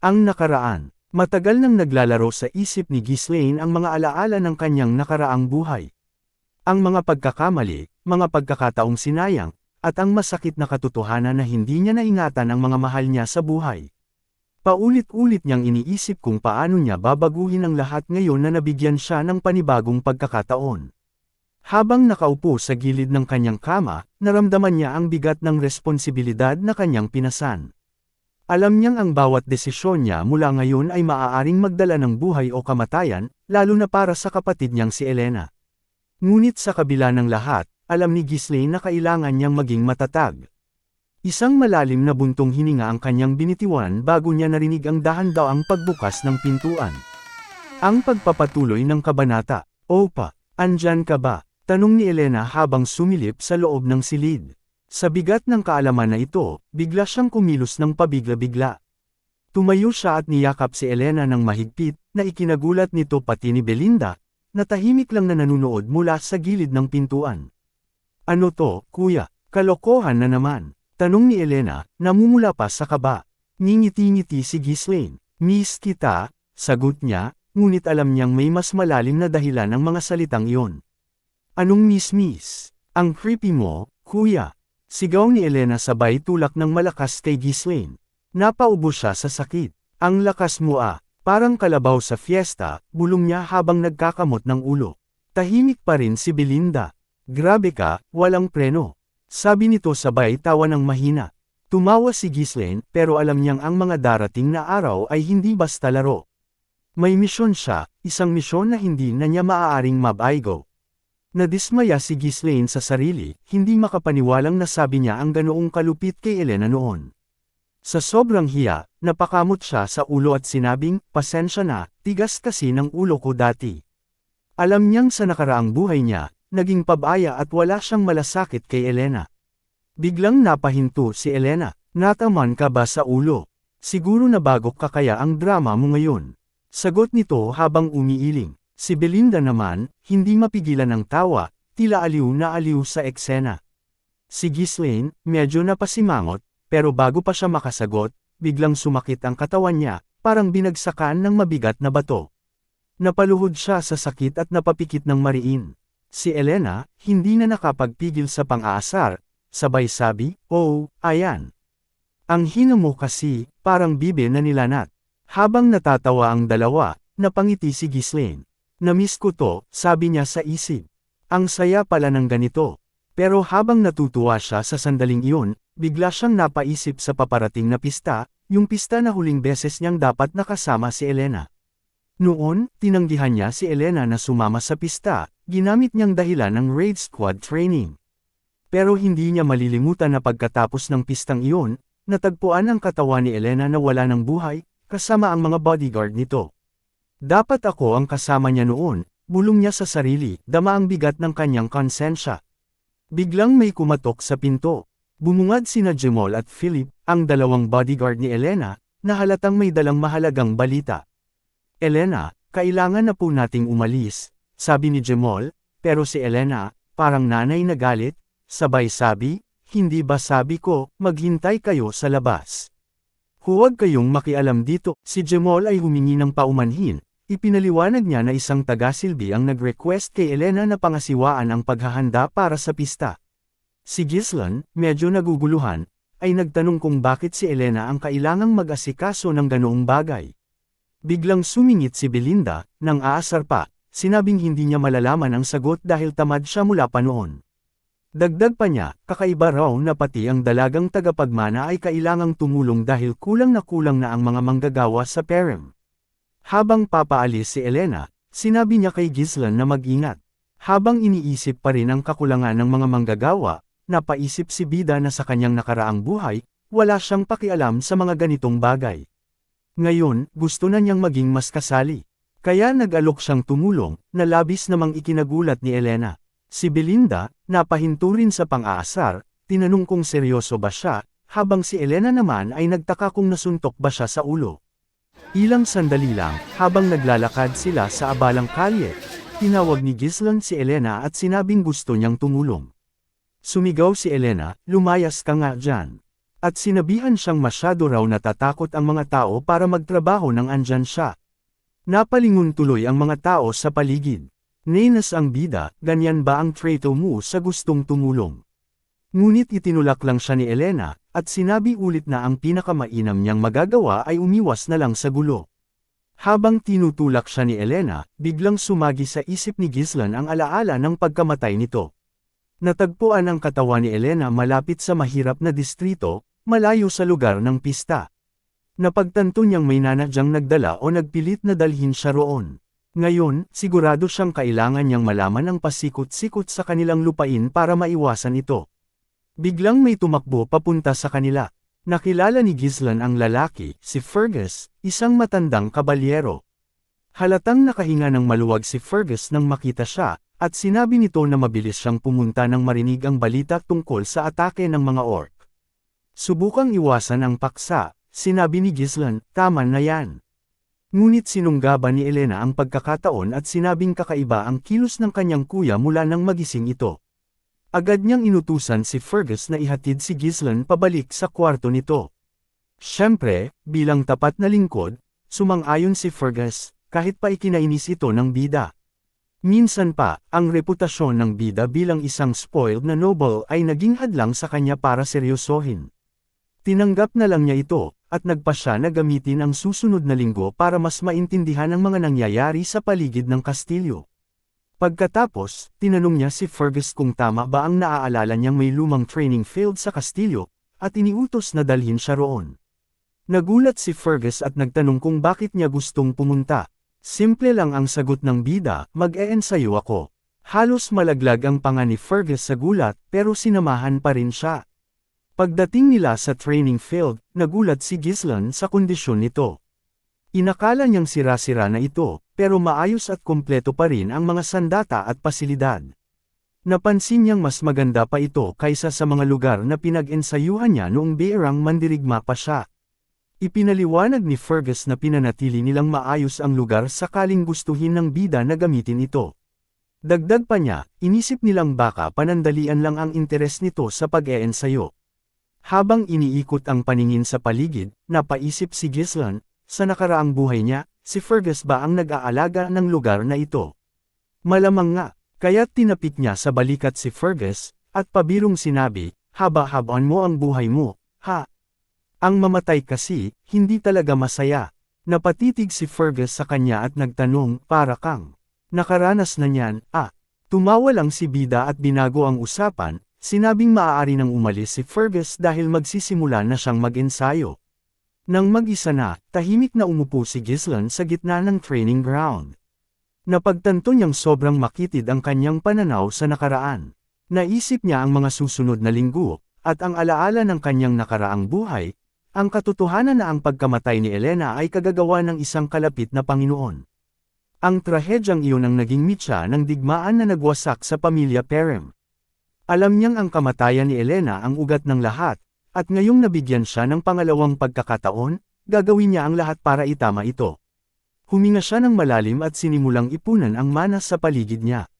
Ang nakaraan. Matagal nang naglalaro sa isip ni Ghislaine ang mga alaala ng kanyang nakaraang buhay. Ang mga pagkakamali, mga pagkakataong sinayang, at ang masakit na katotohanan na hindi niya naingatan ang mga mahal niya sa buhay. Paulit-ulit niyang iniisip kung paano niya babaguhin ang lahat ngayon na nabigyan siya ng panibagong pagkakataon. Habang nakaupo sa gilid ng kanyang kama, naramdaman niya ang bigat ng responsibilidad na kanyang pinasan. Alam niyang ang bawat desisyon niya mula ngayon ay maaaring magdala ng buhay o kamatayan, lalo na para sa kapatid niyang si Elena. Ngunit sa kabila ng lahat, alam ni Ghislaine na kailangan niyang maging matatag. Isang malalim na buntong hininga ang kanyang binitiwan bago niya narinig ang dahan-daang pagbukas ng pintuan. Ang pagpapatuloy ng kabanata, Opa, andyan ka ba? Tanong ni Elena habang sumilip sa loob ng silid. Sa bigat ng kaalaman na ito, bigla siyang kumilos ng pabigla-bigla. Tumayo siya at niyakap si Elena ng mahigpit, na ikinagulat nito pati ni Belinda, na tahimik lang na nanunood mula sa gilid ng pintuan. Ano to, kuya? Kalokohan na naman. Tanong ni Elena, namumula pa sa kaba. Ngingiti-ngiti si Ghislaine. Miss kita, sagot niya, ngunit alam niyang may mas malalim na dahilan ng mga salitang iyon. Anong miss-miss? Ang creepy mo, kuya. Sigaw ni Elena sabay tulak ng malakas kay Ghislaine. Napaubo siya sa sakit. Ang lakas mo ah, parang kalabaw sa fiesta, bulong niya habang nagkakamot ng ulo. Tahimik pa rin si Belinda. Grabe ka, walang preno. Sabi nito sabay tawa ng mahina. Tumawa si Ghislaine pero alam niyang ang mga darating na araw ay hindi basta laro. May misyon siya, isang misyon na hindi na niya maaaring mabaigo. Nadismaya si Ghislaine sa sarili, hindi makapaniwalang nasabi niya ang ganoong kalupit kay Elena noon. Sa sobrang hiya, napakamot siya sa ulo at sinabing, pasensya na, tigas kasi ng ulo ko dati. Alam niyang sa nakaraang buhay niya, naging pabaya at wala siyang malasakit kay Elena. Biglang napahinto si Elena, nataman ka ba sa ulo? Siguro nabagok ka kaya ang drama mo ngayon. Sagot nito habang umiiling. Si Belinda naman, hindi mapigilan ng tawa, tila aliw na aliw sa eksena. Si Ghislaine, medyo napasimangot, pero bago pa siya makasagot, biglang sumakit ang katawan niya, parang binagsakan ng mabigat na bato. Napaluhod siya sa sakit at napapikit ng mariin. Si Elena, hindi na nakapagpigil sa pang-aasar, sabay sabi, Oh, ayan. Ang hina mo kasi, parang bibe na nilanat. Habang natatawa ang dalawa, napangiti si Ghislaine. Namiss ko to, sabi niya sa isip. Ang saya pala ng ganito. Pero habang natutuwa siya sa sandaling iyon, bigla siyang napaisip sa paparating na pista, yung pista na huling beses niyang dapat nakasama si Elena. Noon, tinanggihan niya si Elena na sumama sa pista, ginamit niyang dahilan ng raid squad training. Pero hindi niya malilimutan na pagkatapos ng pistang iyon, natagpuan ang katawan ni Elena na wala ng buhay, kasama ang mga bodyguard nito. Dapat ako ang kasama niya noon, bulong niya sa sarili, dama ang bigat ng kanyang konsensya. Biglang may kumatok sa pinto. Bumungad sina Jemol at Philip, ang dalawang bodyguard ni Elena, na halatang may dalang mahalagang balita. Elena, kailangan na po nating umalis, sabi ni Jemol, pero si Elena, parang nanay na galit, sabay sabi, hindi ba sabi ko, maghintay kayo sa labas. Huwag kayong makialam dito, si Jemol ay humingi ng paumanhin, Ipinaliwanag niya na isang tagasilbi ang nag-request kay Elena na pangasiwaan ang paghahanda para sa pista. Si Gislan, medyo naguguluhan, ay nagtanong kung bakit si Elena ang kailangang mag-asikaso ng ganoong bagay. Biglang sumingit si Belinda, nang aasar pa, sinabing hindi niya malalaman ang sagot dahil tamad siya mula pa noon. Dagdag pa niya, kakaiba raw na pati ang dalagang tagapagmana ay kailangang tumulong dahil kulang na kulang na ang mga manggagawa sa perem. Habang papaalis si Elena, sinabi niya kay Gislan na mag-ingat. Habang iniisip pa rin ang kakulangan ng mga manggagawa, napaisip si Bida na sa kanyang nakaraang buhay, wala siyang pakialam sa mga ganitong bagay. Ngayon, gusto na niyang maging mas kasali. Kaya nag-alok siyang tumulong, na labis namang ikinagulat ni Elena. Si Belinda, napahinto rin sa pang-aasar, tinanong kung seryoso ba siya, habang si Elena naman ay nagtaka kung nasuntok ba siya sa ulo. Ilang sandali lang, habang naglalakad sila sa abalang kalye, tinawag ni Gislan si Elena at sinabing gusto niyang tumulong. Sumigaw si Elena, lumayas ka nga dyan. At sinabihan siyang masyado raw natatakot ang mga tao para magtrabaho nang andyan siya. Napalingon tuloy ang mga tao sa paligid. Nenas ang bida, ganyan ba ang trato mo sa gustong tumulong? Ngunit itinulak lang siya ni Elena, at sinabi ulit na ang pinakamainam niyang magagawa ay umiwas na lang sa gulo. Habang tinutulak siya ni Elena, biglang sumagi sa isip ni Gislan ang alaala ng pagkamatay nito. Natagpuan ang katawan ni Elena malapit sa mahirap na distrito, malayo sa lugar ng pista. Napagtanto niyang may nanadyang nagdala o nagpilit na dalhin siya roon. Ngayon, sigurado siyang kailangan niyang malaman ang pasikot-sikot sa kanilang lupain para maiwasan ito. Biglang may tumakbo papunta sa kanila. Nakilala ni Gislan ang lalaki, si Fergus, isang matandang kabalyero. Halatang nakahinga ng maluwag si Fergus nang makita siya, at sinabi nito na mabilis siyang pumunta nang marinig ang balita tungkol sa atake ng mga orc. Subukang iwasan ang paksa, sinabi ni Gislan, tama na yan. Ngunit sinunggaban ni Elena ang pagkakataon at sinabing kakaiba ang kilos ng kanyang kuya mula nang magising ito. Agad niyang inutusan si Fergus na ihatid si Gislan pabalik sa kwarto nito. Siyempre, bilang tapat na lingkod, sumang-ayon si Fergus, kahit pa ikinainis ito ng bida. Minsan pa, ang reputasyon ng bida bilang isang spoiled na noble ay naging hadlang sa kanya para seryosohin. Tinanggap na lang niya ito, at nagpa siya na gamitin ang susunod na linggo para mas maintindihan ang mga nangyayari sa paligid ng kastilyo. Pagkatapos, tinanong niya si Fergus kung tama ba ang naaalala niyang may lumang training field sa kastilyo, at iniutos na dalhin siya roon. Nagulat si Fergus at nagtanong kung bakit niya gustong pumunta. Simple lang ang sagot ng bida, mag-e-ensayo ako. Halos malaglag ang panga ni Fergus sa gulat pero sinamahan pa rin siya. Pagdating nila sa training field, nagulat si Gislan sa kondisyon nito. Inakala niyang sira-sira na ito, pero maayos at kumpleto pa rin ang mga sandata at pasilidad. Napansin niyang mas maganda pa ito kaysa sa mga lugar na pinag-ensayuhan niya noong beerang mandirigma pa siya. Ipinaliwanag ni Fergus na pinanatili nilang maayos ang lugar sakaling gustuhin ng bida na gamitin ito. Dagdag pa niya, inisip nilang baka panandalian lang ang interes nito sa pag-eensayo. Habang iniikot ang paningin sa paligid, napaisip si Gislan, sa nakaraang buhay niya, si Fergus ba ang nag-aalaga ng lugar na ito? Malamang nga, kaya't tinapik niya sa balikat si Fergus, at pabirong sinabi, haba-habaan mo ang buhay mo, ha? Ang mamatay kasi, hindi talaga masaya. Napatitig si Fergus sa kanya at nagtanong, para kang. Nakaranas na niyan, ah. Tumawa lang si Bida at binago ang usapan, sinabing maaari nang umalis si Fergus dahil magsisimula na siyang mag-ensayo. Nang mag-isa na, tahimik na umupo si Gislan sa gitna ng training ground. Napagtanto niyang sobrang makitid ang kanyang pananaw sa nakaraan. Naisip niya ang mga susunod na linggo, at ang alaala ng kanyang nakaraang buhay, ang katotohanan na ang pagkamatay ni Elena ay kagagawa ng isang kalapit na Panginoon. Ang trahedyang iyon ang naging mitya ng digmaan na nagwasak sa pamilya Perem. Alam niyang ang kamatayan ni Elena ang ugat ng lahat, at ngayong nabigyan siya ng pangalawang pagkakataon, gagawin niya ang lahat para itama ito. Huminga siya ng malalim at sinimulang ipunan ang mana sa paligid niya.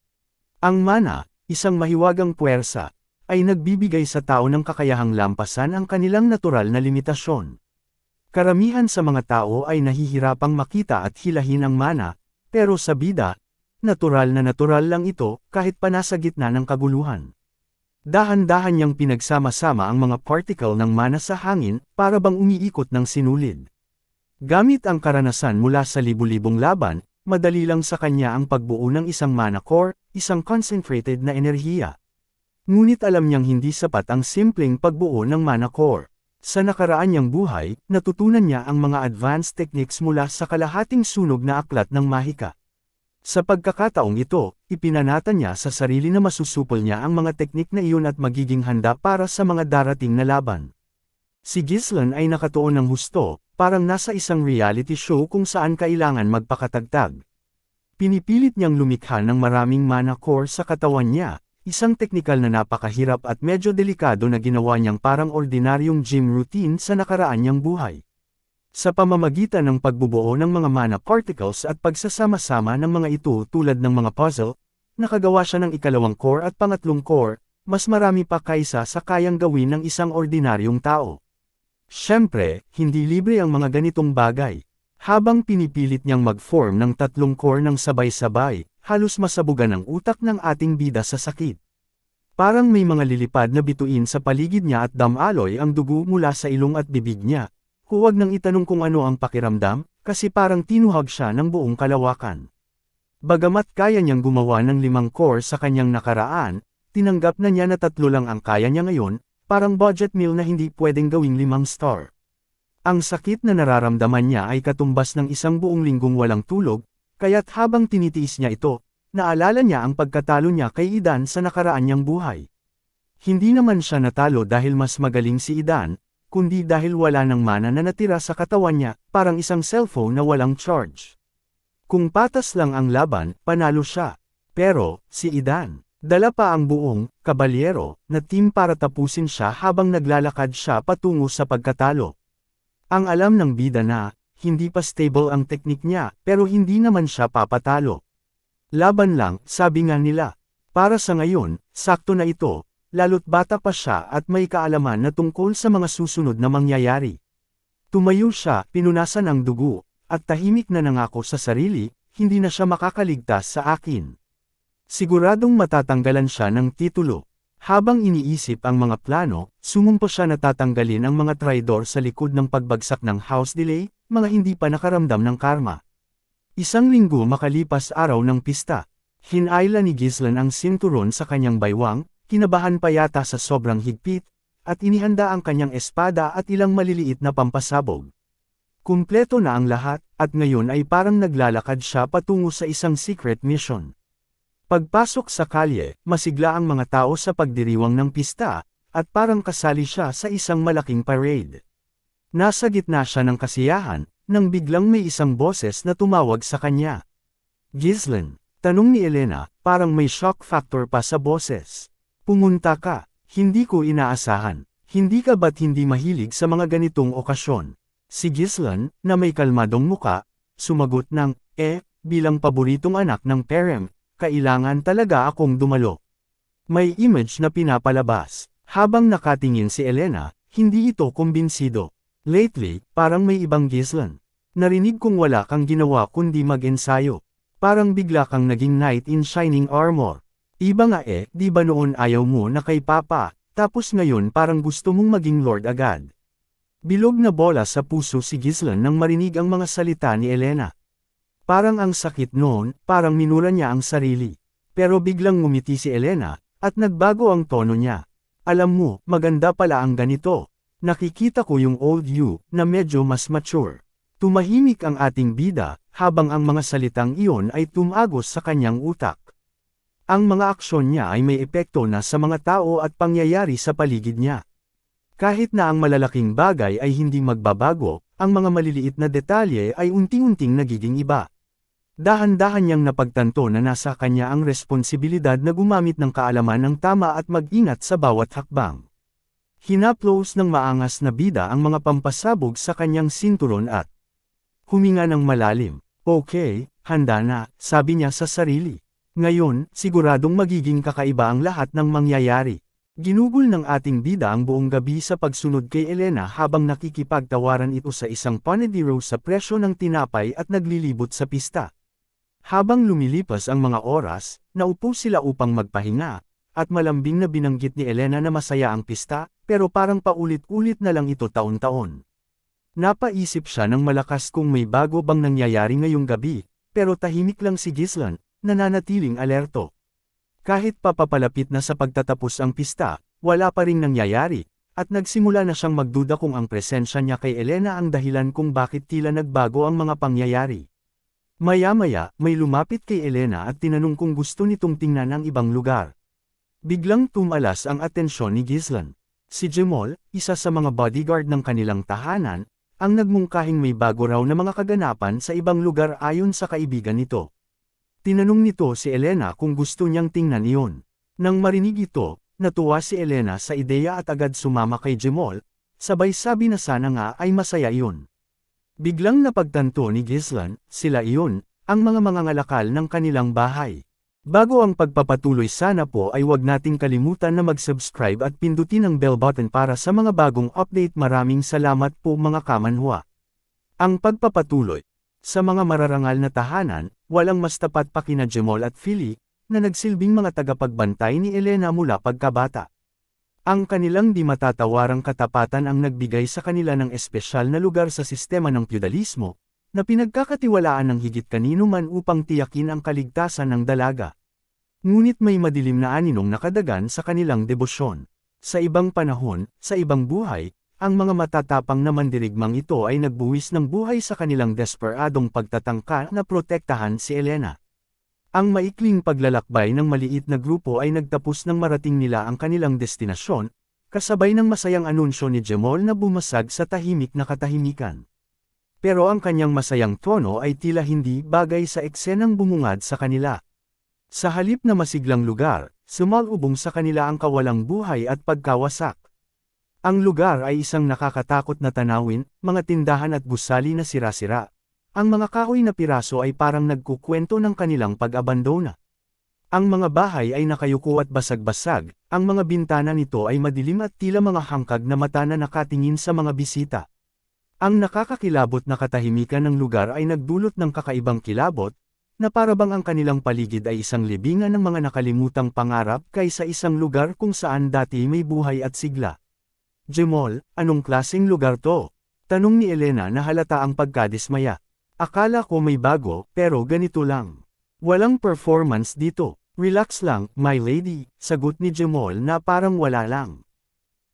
Ang mana, isang mahiwagang puwersa, ay nagbibigay sa tao ng kakayahang lampasan ang kanilang natural na limitasyon. Karamihan sa mga tao ay nahihirapang makita at hilahin ang mana, pero sa bida, natural na natural lang ito kahit pa nasa gitna ng kaguluhan. Dahan-dahan niyang pinagsama-sama ang mga particle ng mana sa hangin para bang umiikot ng sinulid. Gamit ang karanasan mula sa libu-libong laban, madali lang sa kanya ang pagbuo ng isang mana core, isang concentrated na enerhiya. Ngunit alam niyang hindi sapat ang simpleng pagbuo ng mana core. Sa nakaraan niyang buhay, natutunan niya ang mga advanced techniques mula sa kalahating sunog na aklat ng mahika. Sa pagkakataong ito, ipinanata niya sa sarili na masusupol niya ang mga teknik na iyon at magiging handa para sa mga darating na laban. Si Gislan ay nakatuon ng husto, parang nasa isang reality show kung saan kailangan magpakatagtag. Pinipilit niyang lumikha ng maraming mana core sa katawan niya, isang teknikal na napakahirap at medyo delikado na ginawa niyang parang ordinaryong gym routine sa nakaraan niyang buhay. Sa pamamagitan ng pagbubuo ng mga mana particles at pagsasama-sama ng mga ito tulad ng mga puzzle, nakagawa siya ng ikalawang core at pangatlong core, mas marami pa kaysa sa kayang gawin ng isang ordinaryong tao. Siyempre, hindi libre ang mga ganitong bagay. Habang pinipilit niyang mag-form ng tatlong core ng sabay-sabay, halos masabugan ang utak ng ating bida sa sakit. Parang may mga lilipad na bituin sa paligid niya at damaloy ang dugo mula sa ilong at bibig niya. Huwag nang itanong kung ano ang pakiramdam, kasi parang tinuhag siya ng buong kalawakan. Bagamat kaya niyang gumawa ng limang core sa kanyang nakaraan, tinanggap na niya na tatlo lang ang kaya niya ngayon, parang budget meal na hindi pwedeng gawing limang star. Ang sakit na nararamdaman niya ay katumbas ng isang buong linggong walang tulog, kaya't habang tinitiis niya ito, naalala niya ang pagkatalo niya kay Idan sa nakaraan niyang buhay. Hindi naman siya natalo dahil mas magaling si Idan, kundi dahil wala ng mana na natira sa katawan niya, parang isang cellphone na walang charge. Kung patas lang ang laban, panalo siya. Pero, si Idan, dala pa ang buong, kabalyero, na team para tapusin siya habang naglalakad siya patungo sa pagkatalo. Ang alam ng bida na, hindi pa stable ang teknik niya, pero hindi naman siya papatalo. Laban lang, sabi nga nila. Para sa ngayon, sakto na ito, lalo't bata pa siya at may kaalaman na tungkol sa mga susunod na mangyayari. Tumayo siya, pinunasan ang dugo, at tahimik na nangako sa sarili, hindi na siya makakaligtas sa akin. Siguradong matatanggalan siya ng titulo. Habang iniisip ang mga plano, sumumpo siya na tatanggalin ang mga traidor sa likod ng pagbagsak ng house delay, mga hindi pa nakaramdam ng karma. Isang linggo makalipas araw ng pista. Hinayla ni Gislan ang sinturon sa kanyang baywang, kinabahan pa yata sa sobrang higpit, at inihanda ang kanyang espada at ilang maliliit na pampasabog. Kumpleto na ang lahat, at ngayon ay parang naglalakad siya patungo sa isang secret mission. Pagpasok sa kalye, masigla ang mga tao sa pagdiriwang ng pista, at parang kasali siya sa isang malaking parade. Nasa gitna siya ng kasiyahan, nang biglang may isang boses na tumawag sa kanya. Ghislaine, tanong ni Elena, parang may shock factor pa sa boses. Pumunta ka, hindi ko inaasahan. Hindi ka ba't hindi mahilig sa mga ganitong okasyon? Si Ghislaine, na may kalmadong muka, sumagot ng, eh, bilang paboritong anak ng parent, kailangan talaga akong dumalo. May image na pinapalabas. Habang nakatingin si Elena, hindi ito kumbinsido. Lately, parang may ibang gislan. Narinig kong wala kang ginawa kundi mag-ensayo. Parang bigla kang naging knight in shining armor. Iba nga eh, di ba noon ayaw mo na kay Papa, tapos ngayon parang gusto mong maging Lord agad. Bilog na bola sa puso si Gislan nang marinig ang mga salita ni Elena. Parang ang sakit noon, parang minura niya ang sarili. Pero biglang ngumiti si Elena, at nagbago ang tono niya. Alam mo, maganda pala ang ganito. Nakikita ko yung old you, na medyo mas mature. Tumahimik ang ating bida, habang ang mga salitang iyon ay tumagos sa kanyang utak. Ang mga aksyon niya ay may epekto na sa mga tao at pangyayari sa paligid niya. Kahit na ang malalaking bagay ay hindi magbabago, ang mga maliliit na detalye ay unti-unting nagiging iba. Dahan-dahan niyang napagtanto na nasa kanya ang responsibilidad na gumamit ng kaalaman ng tama at mag-ingat sa bawat hakbang. Hinaplos ng maangas na bida ang mga pampasabog sa kanyang sinturon at huminga ng malalim. Okay, handa na, sabi niya sa sarili. Ngayon, siguradong magiging kakaiba ang lahat ng mangyayari. Ginugol ng ating bida ang buong gabi sa pagsunod kay Elena habang nakikipagtawaran ito sa isang panadero sa presyo ng tinapay at naglilibot sa pista. Habang lumilipas ang mga oras, naupo sila upang magpahinga, at malambing na binanggit ni Elena na masaya ang pista, pero parang paulit-ulit na lang ito taon-taon. Napaisip siya ng malakas kung may bago bang nangyayari ngayong gabi, pero tahimik lang si Gislan, nananatiling alerto. Kahit papapalapit na sa pagtatapos ang pista, wala pa ring nangyayari, at nagsimula na siyang magduda kung ang presensya niya kay Elena ang dahilan kung bakit tila nagbago ang mga pangyayari. Maya-maya, may lumapit kay Elena at tinanong kung gusto nitong tingnan ang ibang lugar. Biglang tumalas ang atensyon ni Gislan. Si Jemol, isa sa mga bodyguard ng kanilang tahanan, ang nagmungkahing may bago raw na mga kaganapan sa ibang lugar ayon sa kaibigan nito. Tinanong nito si Elena kung gusto niyang tingnan iyon. Nang marinig ito, natuwa si Elena sa ideya at agad sumama kay Jemol, sabay sabi na sana nga ay masaya iyon. Biglang napagtanto ni Gislan, sila iyon, ang mga mangangalakal ng kanilang bahay. Bago ang pagpapatuloy sana po ay huwag nating kalimutan na mag-subscribe at pindutin ang bell button para sa mga bagong update maraming salamat po mga kamanhwa. Ang pagpapatuloy. Sa mga mararangal na tahanan, walang mas tapat pa kina Jemol at Philly, na nagsilbing mga tagapagbantay ni Elena mula pagkabata. Ang kanilang di matatawarang katapatan ang nagbigay sa kanila ng espesyal na lugar sa sistema ng feudalismo, na pinagkakatiwalaan ng higit kanino man upang tiyakin ang kaligtasan ng dalaga. Ngunit may madilim na aninong nakadagan sa kanilang debosyon. Sa ibang panahon, sa ibang buhay, ang mga matatapang na mandirigmang ito ay nagbuwis ng buhay sa kanilang desperadong pagtatangka na protektahan si Elena. Ang maikling paglalakbay ng maliit na grupo ay nagtapos nang marating nila ang kanilang destinasyon, kasabay ng masayang anunsyo ni Jemol na bumasag sa tahimik na katahimikan. Pero ang kanyang masayang tono ay tila hindi bagay sa eksenang bumungad sa kanila. Sa halip na masiglang lugar, sumalubong sa kanila ang kawalang buhay at pagkawasak. Ang lugar ay isang nakakatakot na tanawin, mga tindahan at gusali na sira-sira. Ang mga kahoy na piraso ay parang nagkukwento ng kanilang pag-abandona. Ang mga bahay ay nakayuko at basag-basag, ang mga bintana nito ay madilim at tila mga hangkag na mata na nakatingin sa mga bisita. Ang nakakakilabot na katahimikan ng lugar ay nagdulot ng kakaibang kilabot, na parabang ang kanilang paligid ay isang libingan ng mga nakalimutang pangarap kaysa isang lugar kung saan dati may buhay at sigla. Jemol, anong klaseng lugar to? Tanong ni Elena na halata ang pagkadismaya. Akala ko may bago, pero ganito lang. Walang performance dito. Relax lang, my lady, sagot ni Jemol na parang wala lang.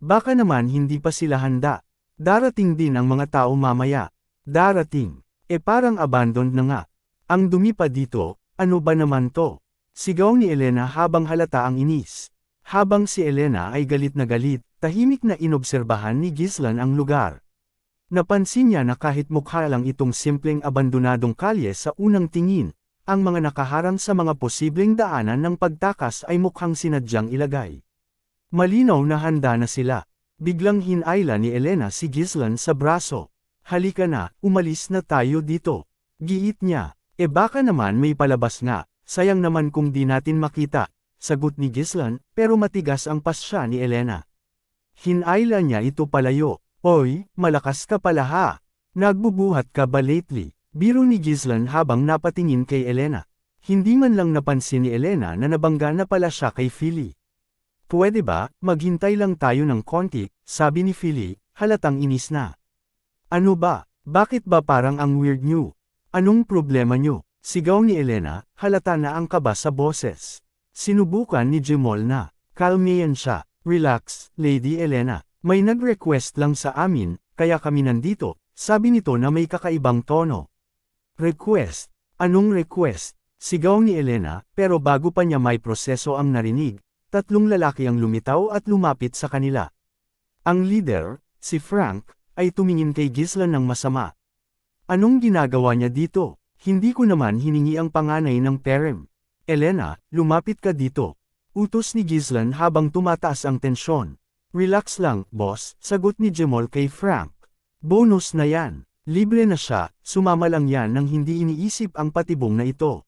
Baka naman hindi pa sila handa. Darating din ang mga tao mamaya. Darating. E parang abandoned na nga. Ang dumi pa dito, ano ba naman to? Sigaw ni Elena habang halata ang inis. Habang si Elena ay galit na galit, Tahimik na inobserbahan ni Gislan ang lugar. Napansin niya na kahit mukha lang itong simpleng abandonadong kalye sa unang tingin, ang mga nakaharang sa mga posibleng daanan ng pagtakas ay mukhang sinadyang ilagay. Malinaw na handa na sila. Biglang hinayla ni Elena si Gislan sa braso. Halika na, umalis na tayo dito. Giit niya, e baka naman may palabas nga, sayang naman kung di natin makita. Sagot ni Gislan, pero matigas ang pasya ni Elena. Hinayla niya ito palayo. Oy, malakas ka pala ha. Nagbubuhat ka ba lately? Biro ni Gislan habang napatingin kay Elena. Hindi man lang napansin ni Elena na nabangga na pala siya kay Philly. Pwede ba, maghintay lang tayo ng konti, sabi ni Philly, halatang inis na. Ano ba, bakit ba parang ang weird nyo? Anong problema nyo? Sigaw ni Elena, halata na ang kaba sa boses. Sinubukan ni Jemol na, kalmiyan siya, Relax, Lady Elena. May nag-request lang sa amin, kaya kami nandito, sabi nito na may kakaibang tono. Request? Anong request? Sigaw ni Elena, pero bago pa niya may proseso ang narinig, tatlong lalaki ang lumitaw at lumapit sa kanila. Ang leader, si Frank, ay tumingin kay Gislan ng masama. Anong ginagawa niya dito? Hindi ko naman hiningi ang panganay ng perem. Elena, lumapit ka dito. Utos ni Gislan habang tumataas ang tensyon. Relax lang, boss, sagot ni Jemol kay Frank. Bonus na yan. Libre na siya, sumama lang yan nang hindi iniisip ang patibong na ito.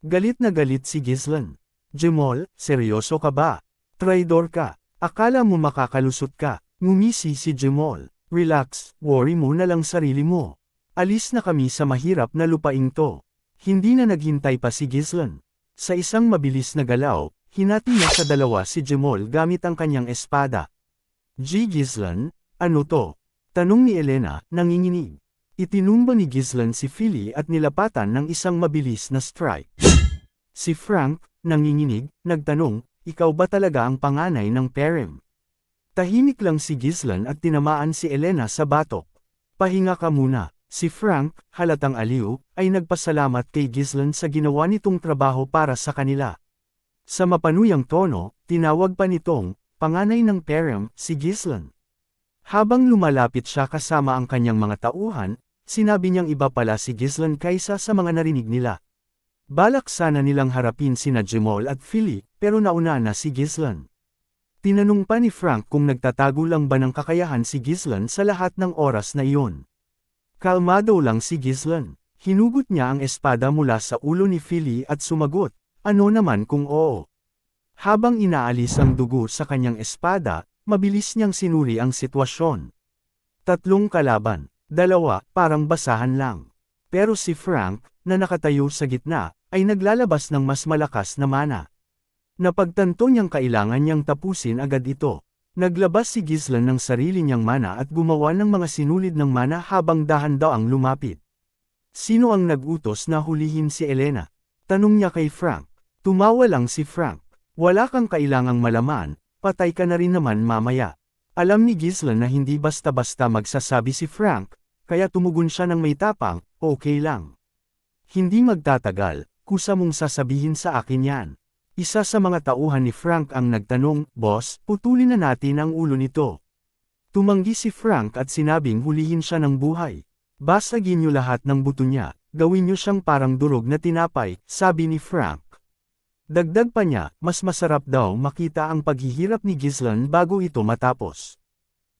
Galit na galit si Gislan. Jemol, seryoso ka ba? Traidor ka. Akala mo makakalusot ka. Ngumisi si Jemol. Relax, worry mo na lang sarili mo. Alis na kami sa mahirap na lupaing to. Hindi na naghintay pa si Gislan. Sa isang mabilis na galaw, Hinati niya sa dalawa si Jemol gamit ang kanyang espada. G. Gislan, ano to? Tanong ni Elena, nanginginig. Itinumba ni Gislan si Philly at nilapatan ng isang mabilis na strike. Si Frank, nanginginig, nagtanong, ikaw ba talaga ang panganay ng Perem? Tahimik lang si Gislan at tinamaan si Elena sa batok. Pahinga ka muna. Si Frank, halatang aliw, ay nagpasalamat kay Gislan sa ginawa nitong trabaho para sa kanila. Sa mapanuyang tono, tinawag pa nitong, panganay ng Perem, si Gislan. Habang lumalapit siya kasama ang kanyang mga tauhan, sinabi niyang iba pala si Gislan kaysa sa mga narinig nila. Balak sana nilang harapin sina Jemol at Philly, pero nauna na si Gislan. Tinanong pa ni Frank kung nagtatago lang ba ng kakayahan si Gislan sa lahat ng oras na iyon. Kalmado lang si Gislan. Hinugot niya ang espada mula sa ulo ni Philly at sumagot, Ano naman kung oo? Habang inaalis ang dugo sa kanyang espada, mabilis niyang sinuri ang sitwasyon. Tatlong kalaban, dalawa, parang basahan lang. Pero si Frank, na nakatayo sa gitna, ay naglalabas ng mas malakas na mana. Napagtanto niyang kailangan niyang tapusin agad ito. Naglabas si Gizlan ng sarili niyang mana at gumawa ng mga sinulid ng mana habang dahan daw ang lumapit. Sino ang nagutos na hulihin si Elena? Tanong niya kay Frank. Tumawa lang si Frank. Wala kang kailangang malaman, patay ka na rin naman mamaya. Alam ni Gizlan na hindi basta-basta magsasabi si Frank, kaya tumugon siya ng may tapang, okay lang. Hindi magtatagal, kusa mong sasabihin sa akin yan. Isa sa mga tauhan ni Frank ang nagtanong, Boss, putulin na natin ang ulo nito. Tumanggi si Frank at sinabing hulihin siya ng buhay. Basagin niyo lahat ng buto niya, gawin niyo siyang parang durog na tinapay, sabi ni Frank. Dagdag pa niya, mas masarap daw makita ang paghihirap ni Gizlan bago ito matapos.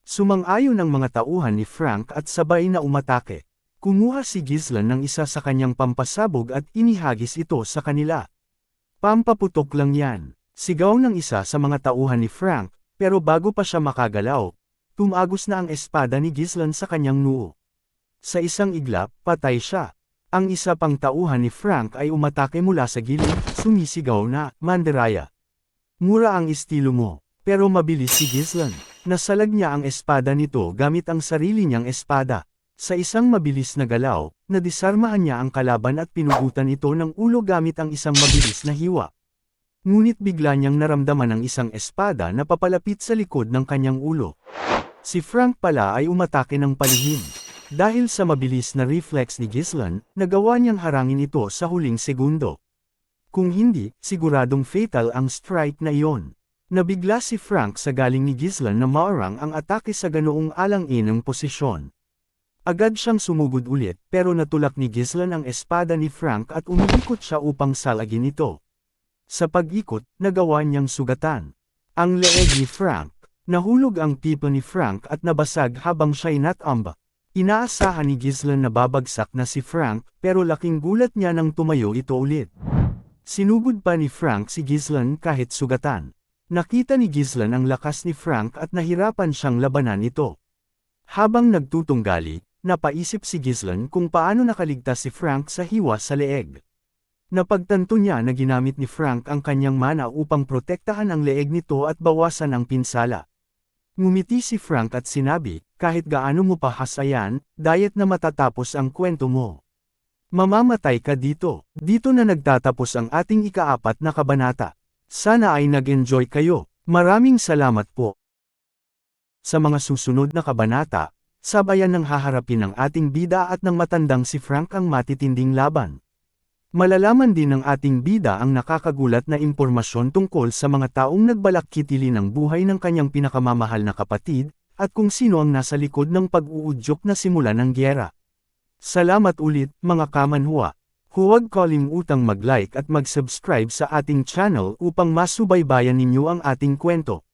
Sumang-ayon ang mga tauhan ni Frank at sabay na umatake. Kumuha si Gizlan ng isa sa kanyang pampasabog at inihagis ito sa kanila. Pampaputok lang yan. Sigaw ng isa sa mga tauhan ni Frank, pero bago pa siya makagalaw, tumagos na ang espada ni Gizlan sa kanyang noo. Sa isang iglap, patay siya. Ang isa pang tauhan ni Frank ay umatake mula sa gilid, sumisigaw na, Manderaya. Mura ang estilo mo, pero mabilis si Gizlan. Nasalag niya ang espada nito gamit ang sarili niyang espada. Sa isang mabilis na galaw, nadisarmahan niya ang kalaban at pinugutan ito ng ulo gamit ang isang mabilis na hiwa. Ngunit bigla niyang naramdaman ang isang espada na papalapit sa likod ng kanyang ulo. Si Frank pala ay umatake ng palihim. Dahil sa mabilis na reflex ni Gizlan, nagawa niyang harangin ito sa huling segundo. Kung hindi, siguradong fatal ang strike na iyon. Nabigla si Frank sa galing ni Gizlan na maarang ang atake sa ganoong alang-inang posisyon. Agad siyang sumugod ulit pero natulak ni Gizlan ang espada ni Frank at umiikot siya upang salagin ito. Sa pag-ikot, nagawa niyang sugatan. Ang leeg ni Frank. Nahulog ang pipa ni Frank at nabasag habang siya'y natamba. Inaasahan ni Gizlan na babagsak na si Frank pero laking gulat niya nang tumayo ito ulit. Sinugod pa ni Frank si Gizlan kahit sugatan. Nakita ni Gizlan ang lakas ni Frank at nahirapan siyang labanan ito. Habang nagtutunggali, napaisip si Gizlan kung paano nakaligtas si Frank sa hiwa sa leeg. Napagtanto niya na ginamit ni Frank ang kanyang mana upang protektahan ang leeg nito at bawasan ang pinsala. Ngumiti si Frank at sinabi, kahit gaano mo pa hasayan, diet na matatapos ang kwento mo. Mamamatay ka dito. Dito na nagtatapos ang ating ikaapat na kabanata. Sana ay nag-enjoy kayo. Maraming salamat po. Sa mga susunod na kabanata, sabayan ng haharapin ng ating bida at ng matandang si Frank ang matitinding laban. Malalaman din ng ating bida ang nakakagulat na impormasyon tungkol sa mga taong nagbalak kitili ng buhay ng kanyang pinakamamahal na kapatid, at kung sino ang nasa likod ng pag-uudyok na simula ng gyera. Salamat ulit, mga kamanhua. Huwag kalimutang mag-like at mag-subscribe sa ating channel upang masubaybayan ninyo ang ating kwento.